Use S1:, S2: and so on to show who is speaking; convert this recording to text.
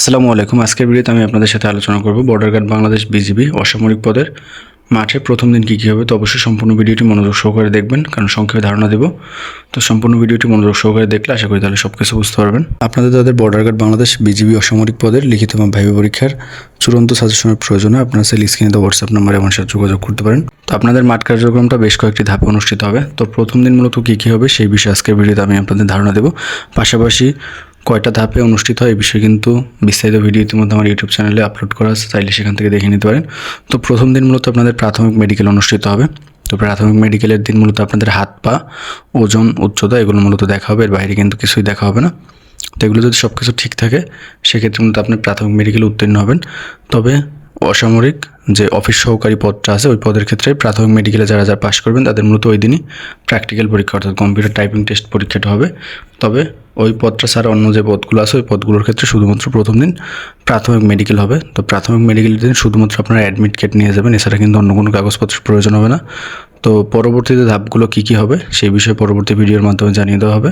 S1: আসসালামু আলাইকুম। আজকের ভিডিওতে আমি আপনাদের সাথে আলোচনা করব বর্ডার গার্ড বাংলাদেশ বিজিবি অসামরিক পদের। মাঠে প্রথম দিন কী কী হবে তো অবশ্যই সম্পূর্ণ ভিডিওটি মনোযোগ সহকারে দেখবেন, কারণ সংক্ষেপে ধারণা দেব। তো সম্পূর্ণ ভিডিওটি মনোযোগ সহকারে দেখলে আশা করি তাহলে সব কিছু বুঝতে পারবেন। আপনাদের তাদের বর্ডার গার্ড বাংলাদেশ বিজিবি অসামরিক পদের লিখিত বা ভাইবা পরীক্ষার চূড়ান্ত সাজেশনের প্রয়োজনে আপনারা সেই স্ক্রিনে হোয়াটসঅ্যাপ নাম্বারে আমার সাথে যোগাযোগ করতে পারেন। তো আপনাদের মাঠ কার্যক্রমটা বেশ কয়েকটি ধাপে অনুষ্ঠিত হবে। তো প্রথম দিন মূলত কী কী হবে সেই বিষয়ে আজকের ভিডিওতে আমি আপনাদের ধারণা দেব। পাশাপাশি কয়টা ধাপে অনুষ্ঠিত হয় এই বিষয়ে কিন্তু বিস্তারিত ভিডিও ইতিমধ্যে আমার ইউটিউব চ্যানেলে আপলোড করা আছে, চাইলে সেখান থেকে দেখে নিতে পারেন। তো প্রথম দিন মূলত আপনাদের প্রাথমিক মেডিকেল অনুষ্ঠিত হবে। তো প্রাথমিক মেডিকেলের দিন মূলত আপনাদের হাত, পা, ওজন, উচ্চতা এগুলো মূলত দেখা হবে, এর বাইরে কিন্তু কিছুই দেখা হবে না। তো এগুলো যদি সব কিছু ঠিক থাকে, সেক্ষেত্রে মূলত আপনি প্রাথমিক মেডিকেলে উত্তীর্ণ হবেন। তবে অসামরিক যে অফিস সহকারী পদটা আছে, ওই পদের ক্ষেত্রে প্রাথমিক মেডিকেলে যারা যারা পাশ করবেন, তাদের মূলত ওই দিনই প্র্যাকটিক্যাল পরীক্ষা, অর্থাৎ কম্পিউটার টাইপিং টেস্ট পরীক্ষাটা হবে। তবে ওই পদটা ছাড়া অন্য যে পদগুলো আছে, ওই পদগুলোর ক্ষেত্রে শুধুমাত্র প্রথম দিন প্রাথমিক মেডিকেল হবে। তো প্রাথমিক মেডিকেলের দিন শুধুমাত্র আপনারা অ্যাডমিট কার্ড নিয়ে যাবেন, এছাড়া কিন্তু অন্য কোনো কাগজপত্রের প্রয়োজন হবে না। তো পরবর্তীতে ধাপগুলো কী কী হবে, সেই বিষয়ে পরবর্তী ভিডিওর মাধ্যমে জানিয়ে দেওয়া হবে।